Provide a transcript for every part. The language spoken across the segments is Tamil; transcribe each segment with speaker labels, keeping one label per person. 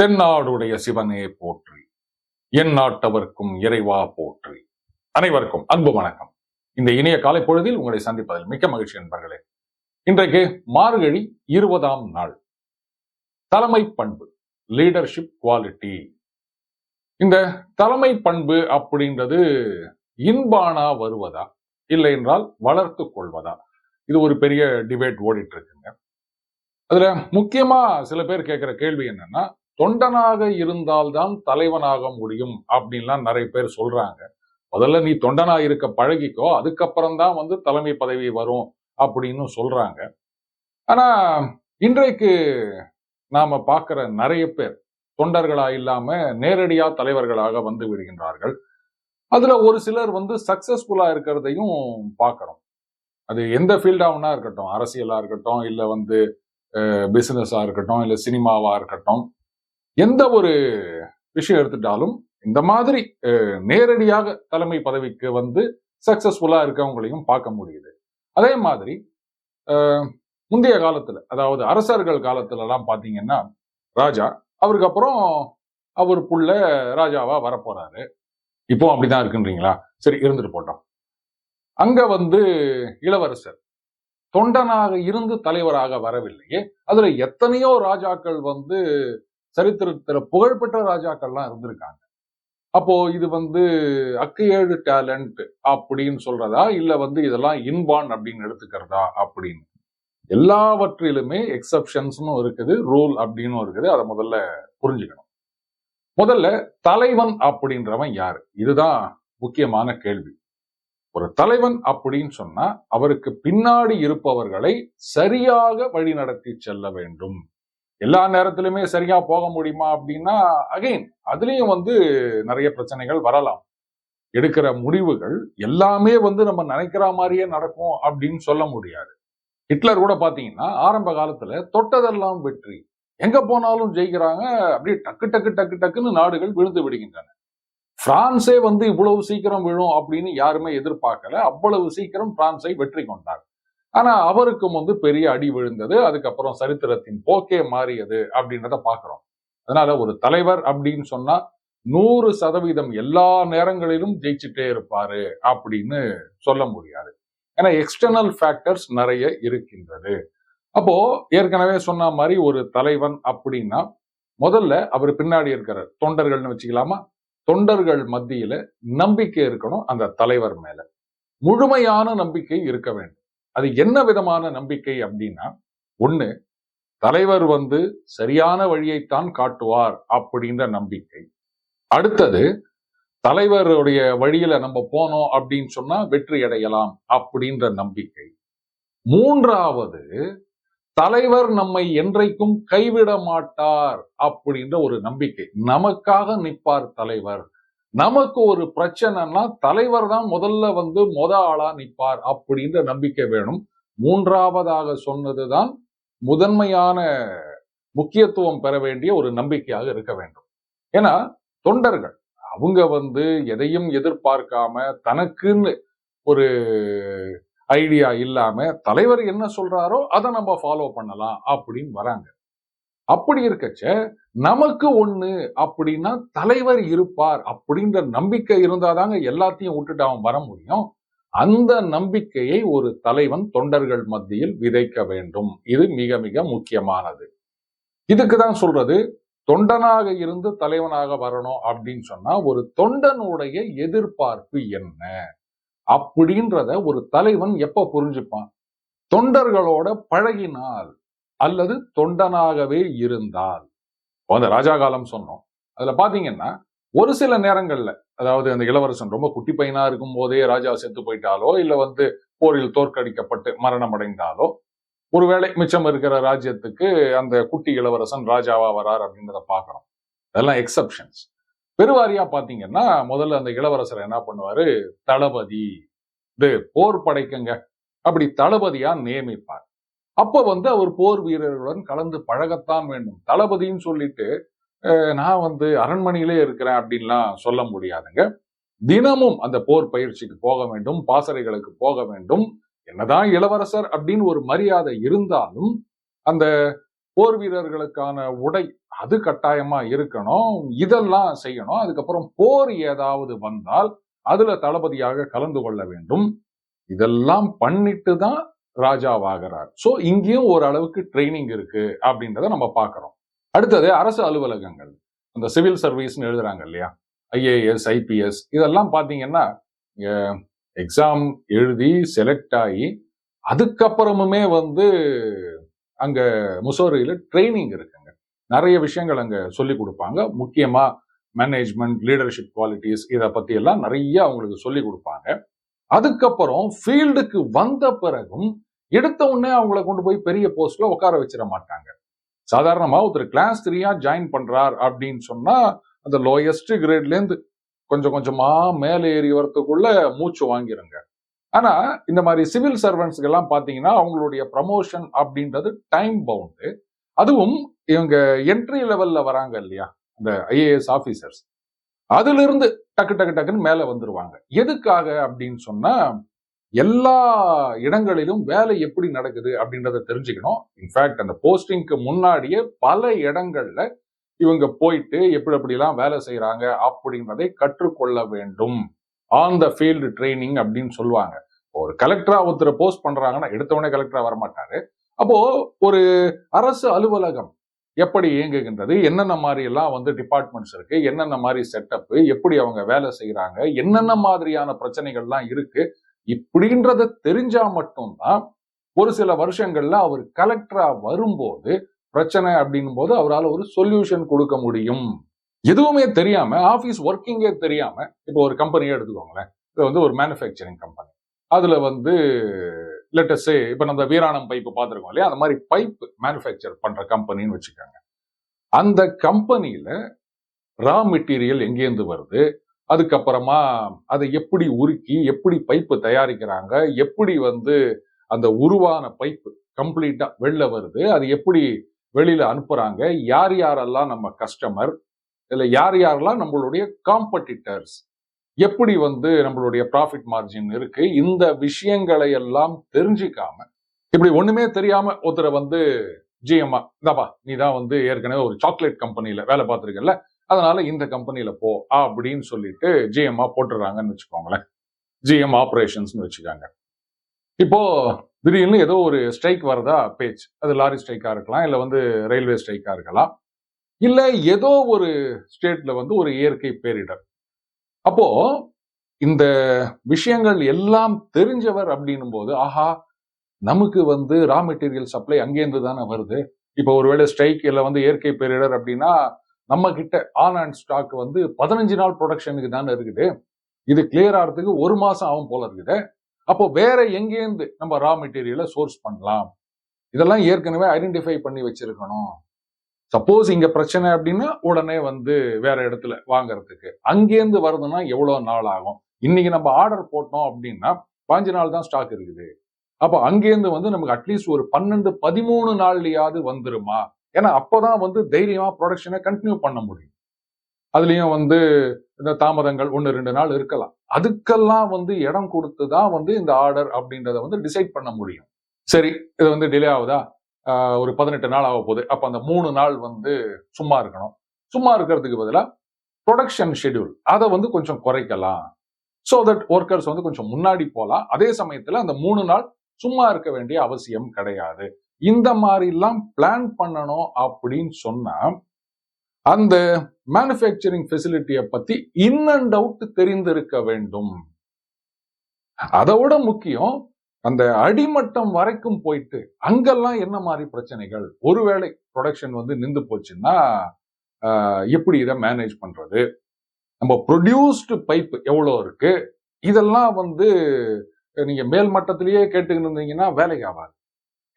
Speaker 1: தென்னாடுடைய சிவனே போற்றி. என் நாட்டவர்க்கும் இறைவா போற்றி. அனைவருக்கும் அன்பு வணக்கம். இந்த இணைய காலை பொழுதில் உங்களை சந்திப்பதில் மிக்க மகிழ்ச்சி நண்பர்களே. இன்றைக்கு மார்கழி இருபதாம் நாள். தலைமை பண்பு லீடர்ஷிப் குவாலிட்டி இந்த தலைமை பண்பு அப்படின்றது இன்பானா வருவதா இல்லை என்றால் வளர்த்து கொள்வதா? இது ஒரு பெரிய டிபேட் ஓடிட்டு இருக்குங்க. அதுல முக்கியமா சில பேர் கேட்கிற கேள்வி என்னன்னா தொண்டனாக இருந்தால்தான் தலைவனாக முடியும் அப்படின்லாம் நிறைய பேர் சொல்றாங்க. முதல்ல நீ தொண்டனா இருக்க பழகிக்கோ அதுக்கப்புறம் தான் வந்து தலைமை பதவி வரும் அப்படின்னு சொல்றாங்க. ஆனா இன்றைக்கு நாம பார்க்கிற நிறைய பேர் தொண்டர்களா இல்லாம நேரடியா தலைவர்களாக வந்து விடுகின்றார்கள். அதுல ஒரு சிலர் வந்து சக்சஸ்ஃபுல்லா இருக்கிறதையும் பார்க்கறோம். அது எந்த ஃபீல்டாகனா இருக்கட்டும். அரசியலா இருக்கட்டும் இல்ல வந்து பிசினஸா இருக்கட்டும் இல்ல சினிமாவா இருக்கட்டும். எந்த ஒரு விஷயம் எடுத்துட்டாலும் இந்த மாதிரி நேரடியாக தலைமை பதவிக்கு வந்து சக்சஸ்ஃபுல்லா இருக்கவங்களையும் பார்க்க முடியுது. அதே மாதிரி முந்தைய காலத்துல அதாவது அரசர்கள் காலத்துல எல்லாம் ராஜா அவருக்கு அப்புறம் அவர் புள்ள ராஜாவா வரப்போறாரு. இப்போ அப்படிதான் இருக்குன்றீங்களா? சரி இருந்துட்டு போட்டோம். அங்க வந்து இளவரசர் தொண்டனாக இருந்து தலைவராக வரவில்லையே அதுல எத்தனையோ ராஜாக்கள் வந்து சரித்திரத்துல புகழ்பெற்ற ராஜாக்கள்லாம் இருந்திருக்காங்க. அப்போ இது வந்து அக்கையேழு டேலண்ட் அப்படின்னு சொல்றதா? இல்ல வந்து இதெல்லாம் இன்பான் அப்படின்னு எடுத்துக்கிறதா? அப்படின்னு. எல்லாவற்றிலுமே எக்ஸப்ஷன்ஸ்னு இருக்குது ரூல் அப்படின்னு இருக்குது. அதை முதல்ல புரிஞ்சுக்கணும். முதல்ல தலைவன் அப்படின்றவன் யாரு? இதுதான் முக்கியமான கேள்வி. ஒரு தலைவன் அப்படின்னு சொன்னா அவருக்கு பின்னாடி இருப்பவர்களை சரியாக வழிநடத்தி செல்ல வேண்டும். எல்லா நேரத்திலுமே சரியா போக முடியுமா அப்படின்னா அகைன் அதுலயும் வந்து நிறைய பிரச்சனைகள் வரலாம். எடுக்கிற முடிவுகள் எல்லாமே வந்து நம்ம நினைக்கிற மாதிரியே நடக்கும் அப்படின்னு சொல்ல முடியாது. ஹிட்லர் கூட பார்த்தீங்கன்னா ஆரம்ப காலத்துல தொட்டதெல்லாம் வெற்றி. எங்க போனாலும் ஜெயிக்கிறாங்க அப்படியே டக்கு டக்கு டக்கு டக்குன்னு நாடுகள் விழுந்து விடுகின்றன. பிரான்ஸே வந்து இவ்வளவு சீக்கிரம் விழும் அப்படின்னு யாருமே எதிர்பார்க்கல. அவ்வளவு சீக்கிரம் பிரான்ஸை வெற்றி கொண்டார். ஆனா அவருக்கும் வந்து பெரிய அடி விழுந்தது. அதுக்கப்புறம் சரித்திரத்தின் போக்கே மாறியது அப்படின்றத பாக்குறோம் அதனால ஒரு தலைவர் அப்படின்னு சொன்னா நூறு சதவீதம் எல்லா நேரங்களிலும் ஜெயிச்சுட்டே இருப்பாரு அப்படின்னு சொல்ல முடியாது. ஏன்னா எக்ஸ்டர்னல் ஃபேக்டர்ஸ் நிறைய இருக்கின்றது. அப்போ ஏற்கனவே சொன்ன மாதிரி ஒரு தலைவன் அப்படின்னா முதல்ல அவர் பின்னாடி இருக்கிற தொண்டர்கள்னு வச்சுக்கலாமா? தொண்டர்கள் மத்தியில நம்பிக்கை இருக்கணும் அந்த தலைவர் மேல. முழுமையான நம்பிக்கை இருக்க வேண்டும். அது என்ன விதமான நம்பிக்கை அப்படின்னா ஒண்ணு தலைவர் வந்து சரியான வழியைத்தான் காட்டுவார் அப்படின்ற நம்பிக்கை. அடுத்தது தலைவருடைய வழியில நம்ம போனோம் அப்படின்னு சொன்னா வெற்றி அடையலாம் அப்படின்ற நம்பிக்கை. மூன்றாவது தலைவர் நம்மை என்றைக்கும் கைவிட மாட்டார் அப்படின்ற ஒரு நம்பிக்கை. நமக்காக நிற்பார் தலைவர். நமக்கு ஒரு பிரச்சனைனா தலைவர் தான் முதல்ல வந்து மொத ஆளா நிற்பார் அப்படின்ற நம்பிக்கை வேணும். மூன்றாவதாக சொன்னதுதான் முதன்மையான முக்கியத்துவம் பெற வேண்டிய ஒரு நம்பிக்கையாக இருக்க வேண்டும். ஏன்னா தொண்டர்கள் அவங்க வந்து எதையும் எதிர்பார்க்காம தனக்குன்னு ஒரு ஐடியா இல்லாம தலைவர் என்ன சொல்றாரோ அதை நம்ம ஃபாலோ பண்ணலாம் அப்படின்னு வராங்க. அப்படி இருக்கச்ச நமக்கு ஒண்ணு அப்படின்னா தலைவர் இருப்பார் அப்படின்ற நம்பிக்கை இருந்தாதாங்க எல்லாத்தையும் விட்டுட்டு அவன் வர முடியும். அந்த நம்பிக்கையை ஒரு தலைவன் தொண்டர்கள் மத்தியில் விதைக்க வேண்டும். இது மிக மிக முக்கியமானது. இதுக்கு தான் சொல்றது தொண்டனாக இருந்து தலைவனாக வரணும் அப்படின்னு சொன்னா ஒரு தொண்டனுடைய எதிர்பார்ப்பு என்ன? அப்படின்றத ஒரு தலைவன் எப்ப புரிஞ்சுப்பான்? தொண்டர்களோட பழகினால். அல்லது தொண்டனாகவே இருந்தால். அந்த ராஜா காலம் சொன்னோம். அதுல பாத்தீங்கன்னா ஒரு சில நேரங்கள்ல அதாவது அந்த இளவரசன் ரொம்ப குட்டி பையனா இருக்கும் போதே ராஜா செத்து போயிட்டாலோ இல்ல வந்து போரில் தோற்கடிக்கப்பட்டு மரணம் அடைந்தாலோ ஒருவேளை மிச்சம் இருக்கிற ராஜ்யத்துக்கு அந்த குட்டி இளவரசன் ராஜாவா வரார் அப்படிங்கிறத பார்க்கணும் அதெல்லாம் எக்ஸப்ஷன்ஸ் பெருவாரியா பாத்தீங்கன்னா முதல்ல அந்த இளவரசர் என்ன பண்ணுவாரு? தளபதி. இது போர் படைக்குங்க. அப்படி தளபதியா நியமிப்பார். அப்போ வந்து அவர் போர் வீரர்களுடன் கலந்து பழகத்தான் வேண்டும். தளபதின்னு சொல்லிட்டு நான் வந்து அரண்மனையிலே இருக்கிறேன் அப்படின்லாம் சொல்ல முடியாதுங்க. தினமும் அந்த போர் பயிற்சிக்கு போக வேண்டும் பாசறைகளுக்கு போக வேண்டும். என்னதான் இளவரசர் அப்படின்னு ஒரு மரியாதை இருந்தாலும் அந்த போர் வீரர்களுக்கான உடை அது கட்டாயமா இருக்கணும் இதெல்லாம் செய்யணும். அதுக்கப்புறம் போர் ஏதாவது வந்தால் அதுல தளபதியாக கலந்து கொள்ள வேண்டும். இதெல்லாம் பண்ணிட்டு தான் ராஜாவாகிறார். ஸோ இங்கேயும் ஓரளவுக்கு ட்ரைனிங் இருக்கு அப்படின்றத நம்ம பார்க்குறோம். அடுத்தது அரசு அலுவலகங்கள். அந்த சிவில் சர்வீஸ்னு எழுதுறாங்க இல்லையா? ஐஏஎஸ் ஐபிஎஸ் இதெல்லாம் பார்த்தீங்கன்னா எக்ஸாம் எழுதி செலக்ட் ஆகி அதுக்கப்புறமுமே வந்து அங்க முசோரியில ட்ரைனிங் இருக்குங்க. நிறைய விஷயங்கள் அங்கே சொல்லி கொடுப்பாங்க. முக்கியமா மேனேஜ்மெண்ட் லீடர்ஷிப் குவாலிட்டிஸ் இதை பற்றியெல்லாம் நிறைய அவங்களுக்கு சொல்லி கொடுப்பாங்க. அதுக்கப்புறம் ஃபீல்டுக்கு வந்த பிறகும் எடுத்த உடனே அவங்கள கொண்டு போய் பெரிய போஸ்ட்ல உட்கார வச்சிட மாட்டாங்க. சாதாரணமா ஒருத்தர் கிளாஸ் த்ரீயா ஜாயின் பண்றார் அப்படின்னு சொன்னா அந்த லோயஸ்ட் கிரேட்ல இருந்து கொஞ்சம் கொஞ்சமா மேலே ஏறி வரத்துக்குள்ள மூச்சு வாங்கிருங்க. ஆனா இந்த மாதிரி சிவில் சர்வன்ஸ்க்கு எல்லாம் பாத்தீங்கன்னா அவங்களுடைய ப்ரமோஷன் அப்படின்றது டைம் பவுண்டு அதுவும் இவங்க என்ட்ரி லெவல்ல வராங்க இல்லையா? இந்த ஐஏஎஸ் ஆபீசர்ஸ் அதிலிருந்து டக்கு டக்கு டக்குன்னு மேலே வந்துருவாங்க. எதுக்காக அப்படின்னு சொன்னா எல்லா இடங்களிலும் வேலை எப்படி நடக்குது அப்படின்றத தெரிஞ்சுக்கணும். இன்ஃபேக்ட் அந்த போஸ்டிங்க்கு முன்னாடியே பல இடங்கள்ல இவங்க போயிட்டு எப்படி எப்படிலாம் வேலை செய்யறாங்க அப்படின்றதை கற்றுக்கொள்ள வேண்டும். ஆன் த ஃபீல்டு ட்ரைனிங் அப்படின்னு சொல்லுவாங்க. ஒரு கலெக்டரா ஒருத்தர் போஸ்ட் பண்றாங்கன்னா எடுத்தவொடனே கலெக்டரா வரமாட்டாரு. அப்போ ஒரு அரசு அலுவலகம் எப்படி இயங்குகின்றது? என்னென்ன மாதிரி எல்லாம் வந்து டிபார்ட்மெண்ட்ஸ் இருக்கு? என்னென்ன மாதிரி செட்டப் எப்படி அவங்க வேலை செய்யறாங்க என்னென்ன மாதிரியான பிரச்சனைகள்லாம் இருக்கு? இப்படின்றத தெரிஞ்சா மட்டும்தான் ஒரு சில வருஷங்கள்ல அவர் கலெக்டரா வரும்போது பிரச்சனை அப்படின் போது அவரால் ஒரு சொல்யூஷன் கொடுக்க முடியும். எதுவுமே தெரியாம ஆஃபீஸ் ஒர்க்கிங்கே தெரியாம இப்போ ஒரு கம்பெனியே எடுத்துக்கோங்களேன். இது வந்து ஒரு மேனுஃபேக்சரிங் கம்பெனி அதுல வந்து லெட்டஸ்ஸு இப்போ நம்ம வீராணம் பைப்பு பார்த்துருக்கோம் இல்லையா? அந்த மாதிரி பைப் மேனுஃபேக்சர் பண்ணுற கம்பெனின்னு வச்சுக்கோங்க. அந்த கம்பெனியில் ரா மெட்டீரியல் எங்கேருந்து வருது? அதுக்கப்புறமா அதை எப்படி உருக்கி எப்படி பைப்பு தயாரிக்கிறாங்க? எப்படி வந்து அந்த உருவான பைப்பு கம்ப்ளீட்டாக வெளில வருது? அது எப்படி வெளியில் அனுப்புகிறாங்க யார் யாரெல்லாம் நம்ம கஸ்டமர் இல்லை யார் யாரெல்லாம் நம்மளுடைய காம்படிட்டர்ஸ் எப்படி வந்து நம்மளுடைய ப்ராஃபிட் மார்ஜின் இருக்கு? இந்த விஷயங்களை எல்லாம் தெரிஞ்சுக்காம இப்படி ஒண்ணுமே தெரியாம ஒருத்தரை வந்து ஜிஎம்மா இந்தாப்பா நீ தான் வந்து ஏற்கனவே ஒரு சாக்லேட் கம்பெனியில வேலை பார்த்துருக்கல அதனால இந்த கம்பெனியில போ அப்படின்னு சொல்லிட்டு ஜிஎம்மா போட்டுறாங்கன்னு வச்சுக்கோங்களேன். ஜிஎம் ஆப்ரேஷன்ஸ்னு வச்சுக்காங்க. இப்போ திடீர்னு ஏதோ ஒரு ஸ்ட்ரைக் வரதா பேச்சு. அது லாரி ஸ்ட்ரைக்கா இருக்கலாம் இல்ல வந்து ரயில்வே ஸ்ட்ரைக்கா இருக்கலாம். இல்லை ஏதோ ஒரு ஸ்டேட்ல வந்து ஒரு இயற்கை பேரிடர். அப்போ இந்த விஷயங்கள் எல்லாம் தெரிஞ்சவர் அப்படின்னும் போது ஆஹா நமக்கு வந்து ரா மெட்டீரியல் சப்ளை அங்கேருந்து தானே வருது. இப்போ ஒருவேளை ஸ்ட்ரைக் இல்லை வந்து இயற்கை பேரிடர் அப்படின்னா நம்ம கிட்ட ஆன் அண்ட் ஸ்டாக் வந்து பதினஞ்சு நாள் ப்ரொடக்ஷனுக்கு தானே இருக்குது. இது கிளியர் ஆகிறதுக்கு ஒரு மாசம் ஆகும் போல இருக்குது. அப்போ வேற எங்கேருந்து நம்ம ரா மெட்டீரியலை சோர்ஸ் பண்ணலாம்? இதெல்லாம் ஏற்கனவே ஐடென்டிஃபை பண்ணி வச்சிருக்கணும். சப்போஸ் இங்க பிரச்சனை அப்படின்னா உடனே வந்து வேற இடத்துல வாங்குறதுக்கு. அங்கேருந்து வருதுன்னா எவ்வளவு நாள் ஆகும்? இன்னைக்கு நம்ம ஆர்டர் போட்டோம் அப்படின்னா பாஞ்சு நாள் தான் ஸ்டாக் இருக்குது. அப்போ அங்கேருந்து வந்து நமக்கு அட்லீஸ்ட் ஒரு பன்னெண்டு பதிமூணு நாள்லயாவது வந்துருமா? ஏன்னா அப்போதான் வந்து தைரியமா ப்ரொடக்ஷனை கண்டினியூ பண்ண முடியும். அதுலயும் வந்து இந்த தாமதங்கள் ஒன்று ரெண்டு நாள் இருக்கலாம். அதுக்கெல்லாம் வந்து இடம் கொடுத்து தான் வந்து இந்த ஆர்டர் அப்படின்றத வந்து டிசைட் பண்ண முடியும். சரி இது வந்து டிலே ஆகுதா? ஒரு பதினெட்டு நாள் ஆக போகுது. அப்ப அந்த மூணு நாள் வந்து சும்மா இருக்கணும். சும்மா இருக்கிறதுக்கு பதிலாக ப்ரொடக்ஷன் ஷெட்யூல் அதை வந்து கொஞ்சம் குறைக்கலாம். ஸோ தட் ஒர்க்கர்ஸ் வந்து கொஞ்சம் முன்னாடி போகலாம் அதே சமயத்துல அந்த மூணு நாள் சும்மா இருக்க வேண்டிய அவசியம் கிடையாது. இந்த மாதிரிலாம் பிளான் பண்ணணும் அப்படின்னு சொன்னா அந்த மேனுஃபேக்சரிங் ஃபெசிலிட்டியை பத்தி இன் அண்ட் அவுட் தெரிந்திருக்க வேண்டும். அதோட முக்கியம் அந்த அடிமட்டம் வரைக்கும் போயிட்டு அங்கெல்லாம் என்ன மாதிரி பிரச்சனைகள்? ஒருவேளை ப்ரொடக்ஷன் வந்து நின்று போச்சுன்னா எப்படி இதை மேனேஜ் பண்றது? நம்ம ப்ரொடியூஸ்டு பைப் எவ்வளோ இருக்கு? இதெல்லாம் வந்து நீங்க மேல் மட்டத்திலேயே கேட்டுக்கிட்டு இருந்தீங்கன்னா வேலைக்கு ஆகாது.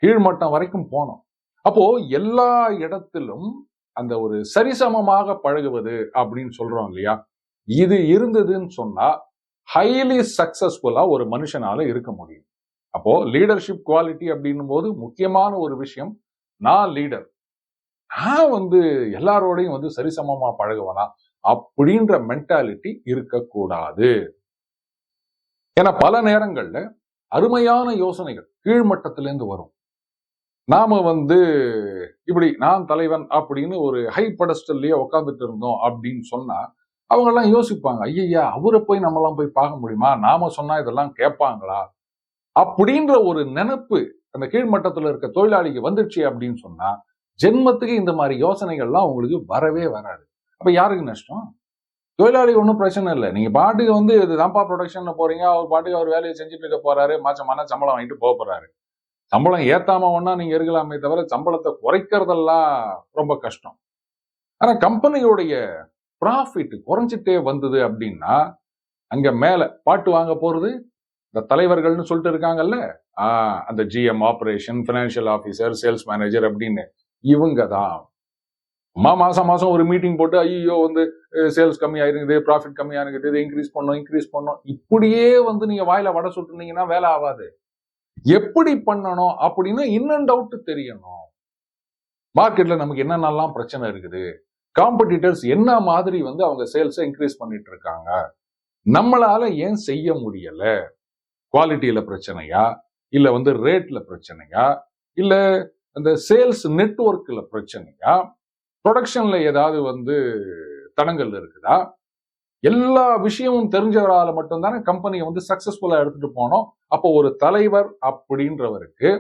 Speaker 1: கீழ்மட்டம் வரைக்கும் போனோம் அப்போ எல்லா இடத்திலும் அந்த ஒரு சரிசமமாக பழகுவது அப்படின்னு சொல்றோம் இல்லையா? இது இருந்ததுன்னு சொன்னா ஹைலி சக்சஸ்ஃபுல்லா ஒரு மனுஷனால இருக்க முடியும். அப்போ லீடர்ஷிப் குவாலிட்டி அப்படின்னும் போது முக்கியமான ஒரு விஷயம் நான் லீடர் நான் வந்து எல்லாரோடையும் வந்து சரிசமமா பழகுவனா? அப்படின்ற மென்டாலிட்டி இருக்கக்கூடாது. ஏன்னா பல நேரங்கள்ல அருமையான யோசனைகள் கீழ்மட்டத்திலேருந்து வரும். நாம வந்து இப்படி நான் தலைவன் அப்படின்னு ஒரு ஹை படஸ்டல்லையே உட்காந்துட்டு இருந்தோம் அப்படின்னு சொன்னா அவங்க எல்லாம் யோசிப்பாங்க ஐயா அவரை போய் நம்மலாம் போய் பார்க்க முடியுமா? நாம சொன்னா இதெல்லாம் கேட்பாங்களா? அப்படின்ற ஒரு நினைப்பு அந்த கீழ்மட்டத்தில் இருக்க தொழிலாளிக்கு வந்துடுச்சு அப்படின்னு சொன்னா ஜென்மத்துக்கு இந்த மாதிரி யோசனைகள்லாம் உங்களுக்கு வரவே வராது. அப்ப யாருக்கு நஷ்டம்? தொழிலாளி ஒன்றும் பிரச்சனை இல்லை. நீங்க பாட்டுக்கு வந்து இது தான்ப்பா ப்ரொடக்ஷன்ல போறீங்க. அவர் பாட்டுக்கு அவர் வேலையை செஞ்சுட்டு இருக்க போறாரு. மாச்சமான சம்பளம் வாங்கிட்டு போக போறாரு. சம்பளம் ஏத்தாம ஒன்னா நீங்க இருக்கலாமே தவிர சம்பளத்தை குறைக்கிறதெல்லாம் ரொம்ப கஷ்டம். ஆனா கம்பெனியோடைய ப்ராஃபிட் குறைஞ்சிட்டே வந்தது அப்படின்னா அங்க மேல பாட்டு வாங்க போறது இந்த தலைவர்கள்னு சொல்லிட்டு இருக்காங்கல்ல? ஆஹ் அந்த GM operation financial officer sales manager அப்படின்னு. இவங்க தான். அம்மா மாசம் மாசம் ஒரு மீட்டிங் போட்டு ஐயோ வந்து சேல்ஸ் கம்மியாயிருக்குது ப்ராஃபிட் கம்மியாயிருக்குது இதை இன்க்ரீஸ் பண்ணோம் இன்க்ரீஸ் பண்ணோம். இப்படியே வந்து நீங்க வாயில வடை சுட்டுனீங்கன்னா வேலை ஆகாது. எப்படி பண்ணணும் அப்படின்னு இன்னும் டவுட் தெரியணும். மார்க்கெட்ல நமக்கு என்னென்னலாம் பிரச்சனை இருக்குது? காம்படிட்டர்ஸ் என்ன மாதிரி வந்து அவங்க சேல்ஸை இன்க்ரீஸ் பண்ணிட்டு இருக்காங்க? நம்மளால ஏன் செய்ய முடியல? குவாலிட்டியில் பிரச்சனையா? இல்லை வந்து ரேட்டில் பிரச்சனையா? இல்லை அந்த சேல்ஸ் நெட்ஒர்க்கில் பிரச்சனையா? ப்ரொடக்ஷனில் ஏதாவது வந்து தடங்கள் இருக்குதா? எல்லா விஷயமும் தெரிஞ்சவரால் மட்டும்தானே கம்பெனியை வந்து சக்ஸஸ்ஃபுல்லாக எடுத்துகிட்டு போனோம். அப்போ ஒரு தலைவர் அப்படின்றவருக்கு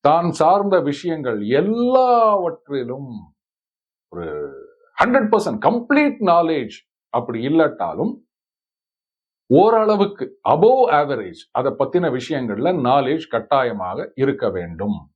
Speaker 1: தான் சார்ந்த விஷயங்கள் எல்லாவற்றிலும் ஒரு ஹண்ட்ரட் பர்சன்ட் கம்ப்ளீட் நாலேஜ் அப்படி இல்லாட்டாலும் ஓரளவுக்கு அபோவ் ஆவரேஜ் அதை பத்தின விஷயங்கள்ல நாலேஜ் கட்டாயமாக இருக்க வேண்டும்.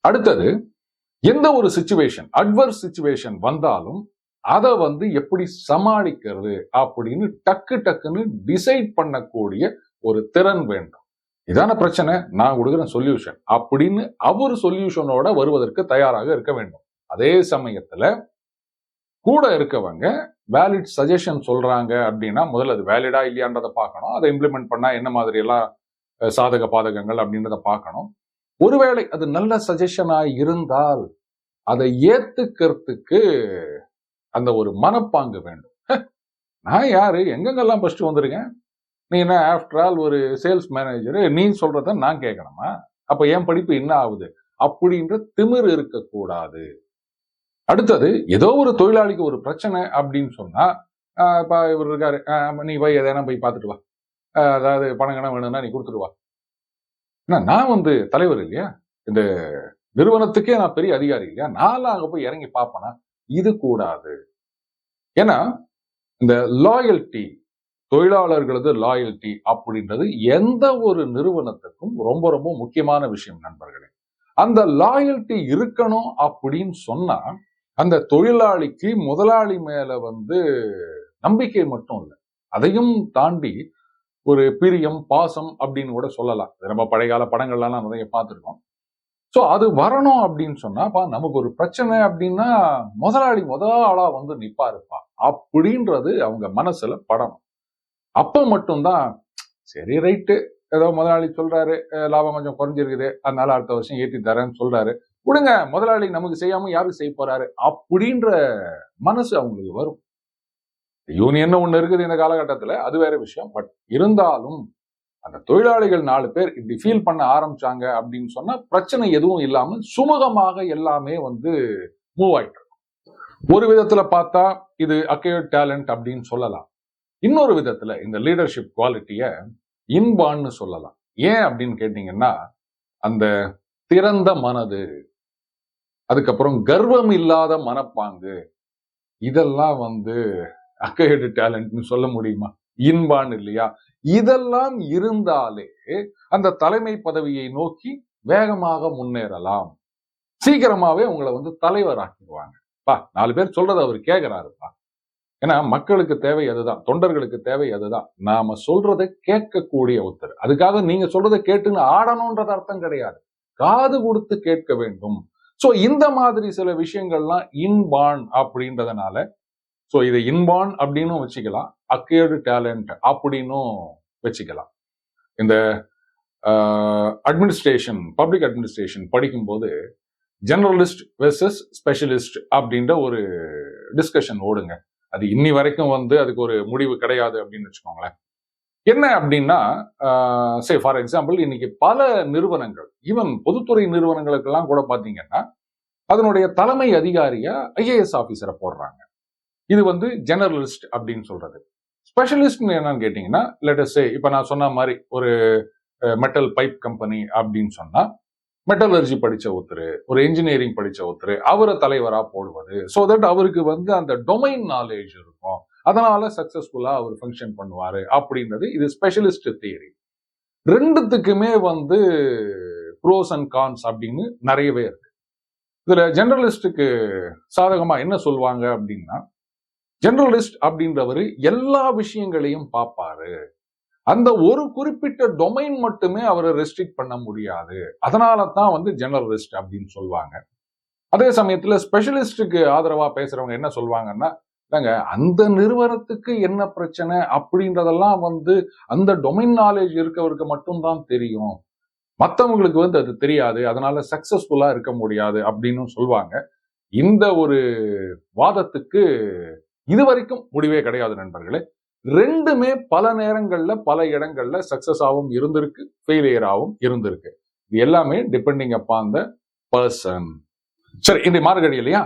Speaker 1: அடுத்தது எந்த ஒரு சுச்சுவேஷன் அட்வர்ஸ் சுச்சுவேஷன் வந்தாலும் அதை வந்து எப்படி சமாளிக்கிறது அப்படின்னு டக்கு டக்குன்னு டிசைட் பண்ணக்கூடிய ஒரு திறன் வேண்டும். இதான பிரச்சனை நான் கொடுக்குற சொல்யூஷன் அப்படின்னு அவர் சொல்யூஷனோட வருவதற்கு தயாராக இருக்க வேண்டும். அதே சமயத்துல கூட இருக்கவங்க வேலிட் சஜஷன் சொல்றாங்க அப்படின்னா முதல்ல அது வேலிடா இல்லையான்றதை பார்க்கணும். அதை இம்ப்ளிமெண்ட் பண்ணால் என்ன மாதிரி எல்லாம் சாதக பாதகங்கள் அப்படின்றத பார்க்கணும். ஒருவேளை அது நல்ல சஜஷனா இருந்தால் அதை ஏத்துக்கிறதுக்கு அந்த ஒரு மனப்பாங்கு வேண்டும். நான் யாரு? எங்கெங்கெல்லாம் ஃபர்ஸ்ட் வந்திருக்கேன் நீ என்ன ஆஃப்டர் ஆல் ஒரு சேல்ஸ் மேனேஜரு நீ சொல்றத நான் கேட்கணுமா அப்போ என் படிப்பு என்ன ஆகுது? அப்படின்ற திமிர் இருக்கக்கூடாது. அடுத்தது ஏதோ ஒரு தொழிலாளிக்கு ஒரு பிரச்சனை அப்படின்னு சொன்னா இப்போ இவர் இருக்காரு. ஆஹ் நீ போய் எதனா போய் பார்த்துட்டு வா. அதாவது பணம் கணம் வேணும்னா நீ கொடுத்துட்டு வா. ஏன்னா நான் வந்து தலைவர் இல்லையா? இந்த நிறுவனத்துக்கே நான் பெரிய அதிகாரி இல்லையா? நான்லாம் அங்கே போய் இறங்கி பார்ப்பேனா? இது கூடாது. ஏன்னா இந்த லாயல்ட்டி தொழிலாளர்களது லாயல்ட்டி அப்படின்றது எந்த ஒரு நிறுவனத்துக்கும் ரொம்ப ரொம்ப முக்கியமான விஷயம் நண்பர்களே. அந்த லாயல்ட்டி இருக்கணும் அப்படின்னு சொன்னா அந்த தொழிலாளிக்கு முதலாளி மேல வந்து நம்பிக்கை மட்டும் இல்லை. அதையும் தாண்டி ஒரு பிரியம் பாசம் அப்படின்னு கூட சொல்லலாம். நம்ம பழைய கால படங்கள்லாம் நிறைய பார்த்துருக்கோம். ஸோ அது வரணும் அப்படின்னு சொன்னா பா நமக்கு ஒரு பிரச்சனை அப்படின்னா முதலாளி முதல் ஆளா வந்து நிப்பாருப்பா. அப்படின்றது அவங்க மனசுல படணும். அப்ப மட்டும்தான் சரி ரைட்டு. ஏதோ முதலாளி சொல்றாரு லாபம் கொஞ்சம் குறைஞ்சிருக்குது. அதனால அடுத்த வருஷம் ஏற்றி தரேன்னு சொல்றாரு. விடுங்க முதலாளி நமக்கு செய்யாம யாருக்கு செய்ய போறாரு? அப்படின்ற மனசு அவங்களுக்கு வரும். யூனியன் ஒண்ணு இருக்குது இந்த காலகட்டத்துல அது வேற விஷயம். பட் இருந்தாலும் அந்த தொழிலாளிகள் நாலு பேர் இப்படி ஃபீல் பண்ண ஆரம்பிச்சாங்க அப்படின்னு சொன்னா பிரச்சனை எதுவும் இல்லாம சுமூகமாக எல்லாமே வந்து மூவ் ஆயிட்டு ஒரு விதத்துல பார்த்தா இது அக்கையர் டேலண்ட் அப்படின்னு சொல்லலாம். இன்னொரு விதத்துல இந்த லீடர்ஷிப் குவாலிட்டிய இன்பான்னு சொல்லலாம். ஏன் அப்படின்னு கேட்டீங்கன்னா அந்த திறந்த மனது அதுக்கப்புறம் கர்வம் இல்லாத மனப்பாங்கு. இதெல்லாம் வந்து அக்கையடு டேலண்ட்னு சொல்ல முடியுமா? இன்பான் இல்லையா? இதெல்லாம் இருந்தாலே அந்த தலைமை பதவியை நோக்கி வேகமாக முன்னேறலாம். சீக்கிரமாவே உங்களை வந்து தலைவர் ஆக்கிடுவாங்க பா நாலு பேர் சொல்றதை அவர் கேட்கிறாருப்பா ஏன்னா மக்களுக்கு தேவை அதுதான். தொண்டர்களுக்கு தேவை அதுதான். நாம சொல்றதை கேட்கக்கூடிய ஒருத்தர். அதுக்காக நீங்க சொல்றதை கேட்டுன்னு ஆடணும்ன்றது அர்த்தம் கிடையாது. காது கொடுத்து கேட்க வேண்டும். ஸோ இந்த மாதிரி சில விஷயங்கள்லாம் இன்பான் அப்படின்றதுனால ஸோ இதை இன்பான் அப்படின்னும் வச்சுக்கலாம் அக்கேர்டு டேலண்ட் அப்படின்னும் வச்சுக்கலாம். இந்த அட்மினிஸ்ட்ரேஷன் பப்ளிக் அட்மினிஸ்ட்ரேஷன் படிக்கும்போது ஜெனரலிஸ்ட் வெர்சஸ் ஸ்பெஷலிஸ்ட் அப்படின்ற ஒரு டிஸ்கஷன் ஓடுங்க. அது இன்னி வரைக்கும் வந்து அதுக்கு ஒரு முடிவு கிடையாது அப்படின்னு வச்சுக்கோங்களேன். என்ன அப்படின்னா சே ஃபார் எக்ஸாம்பிள் இன்னைக்கு பல நிறுவனங்கள் ஈவன் பொதுத்துறை நிறுவனங்களுக்கெல்லாம் கூட பார்த்தீங்கன்னா அதனுடைய தலைமை அதிகாரியா ஐஏஎஸ் ஆஃபீஸரை போடுறாங்க. இது வந்து ஜெனரலிஸ்ட் அப்படின்னு சொல்றது. ஸ்பெஷலிஸ்ட் என்னன்னு கேட்டீங்கன்னா லெட்டஸ்டே இப்போ நான் சொன்ன மாதிரி ஒரு மெட்டல் பைப் கம்பெனி அப்படின்னு சொன்னா மெட்டலர்ஜி படிச்ச ஒருத்தர் ஒரு இன்ஜினியரிங் படிச்ச ஒருத்தர் அவரை தலைவராக போடுவது ஸோ தட் அவருக்கு வந்து அந்த டொமைன் நாலேஜ் இருக்கும். அதனால சக்சஸ்ஃபுல்லா அவர் ஃபங்க்ஷன் பண்ணுவாரு அப்படின்றது இது ஸ்பெஷலிஸ்ட் தியரி ரெண்டுத்துக்குமே வந்து ப்ரோஸ் அண்ட் கான்ஸ் அப்படின்னு நிறையவே இருக்கு. இதுல ஜெனரலிஸ்டுக்கு சாதகமா என்ன சொல்லுவாங்க அப்படின்னா ஜெனரலிஸ்ட் அப்படின்றவர் எல்லா விஷயங்களையும் பார்ப்பாரு. அந்த ஒரு குறிப்பிட்ட டொமைன் மட்டுமே அவரை ரெஸ்ட்ரிக்ட் பண்ண முடியாது. அதனால தான் வந்து ஜெனரலிஸ்ட் அப்படின்னு சொல்லுவாங்க அதே சமயத்துல ஸ்பெஷலிஸ்டுக்கு ஆதரவா பேசுறவங்க என்ன சொல்லுவாங்கன்னா தாங்க அந்த நிறுவனத்துக்கு என்ன பிரச்சனை அப்படின்றதெல்லாம் வந்து அந்த டொமைன் நாலேஜ் இருக்கவருக்கு மட்டும்தான் தெரியும். மற்றவங்களுக்கு வந்து அது தெரியாது. அதனால சக்சஸ்ஃபுல்லா இருக்க முடியாது அப்படின்னு சொல்லுவாங்க. இந்த ஒரு வாதத்துக்கு இதுவரைக்கும் முடிவே கிடையாது நண்பர்களே. ரெண்டுமே பல நேரங்கள்ல பல இடங்கள்ல சக்சஸாகவும் இருந்திருக்கு ஃபெயிலியராகவும் இருந்திருக்கு. இது எல்லாமே டிபெண்டிங் அப்பான் த பர்சன் சரி இந்த மார்கழி இல்லையா?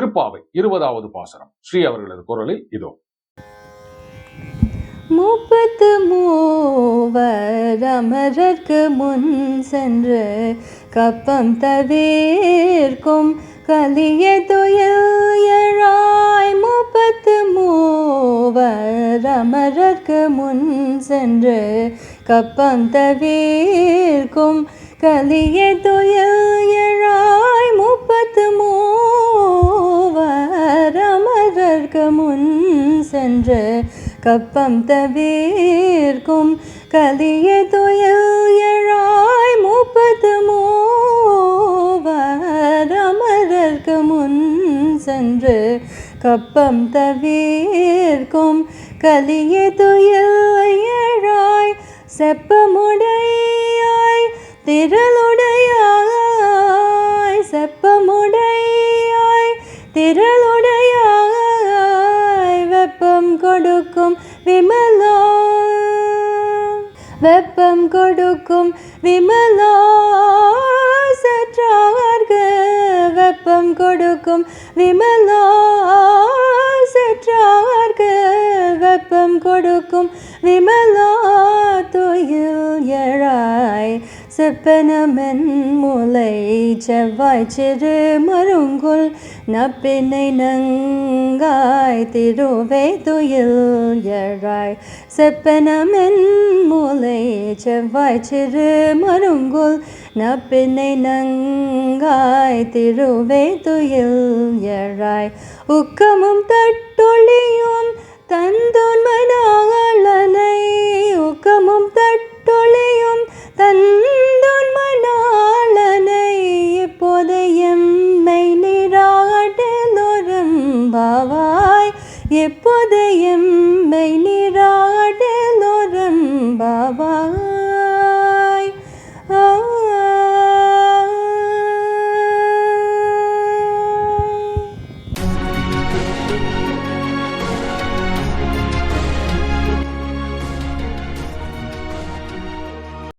Speaker 1: திருப்பாவை இருபதாவது பாசனம். ஸ்ரீ அவர்களது குரலில் இதோ.
Speaker 2: முப்பத்து மூவர் அமரர்க்கு முன் சென்று கப்பம் தவிர்க்கும் கலிய துயராய் முப்பத்து மூவர் அமரர்க்கு முன் சென்று கப்பம் தவிர்க்கும் கலிய துயராய் முப்பத்து மூவர் முன் சென்று கப்பம் தவிர்க்கும் கலிய துயராய் முப்பத்து மூவர் முன் சென்று கப்பம் தவிர்க்கும் கலிய துயராய் செப்பமுடன் திரளுடையாய் செப்பமுடையாய் திரளுடையாய் வெப்பம் கொடுக்கும் விமலா. வெப்பம் கொடுக்கும் விமலா சற்றார்க்கு வெப்பம் கொடுக்கும் விமலா. சற்றார்க்கு வெப்பம் கொடுக்கும் விமலா. துயில் எழாய் செப்பனமென் முலை செவ்வாய் சிறு மருங்குல் நப்பினை நங்காய் திருவே துயில் எழாய். செப்பனமென் முலை செவ்வாய் சிறு மருங்குல் நப்பினை நங்காய் திருவே துயில் எழாய். உக்கமும் தட்டொழியும் தந்து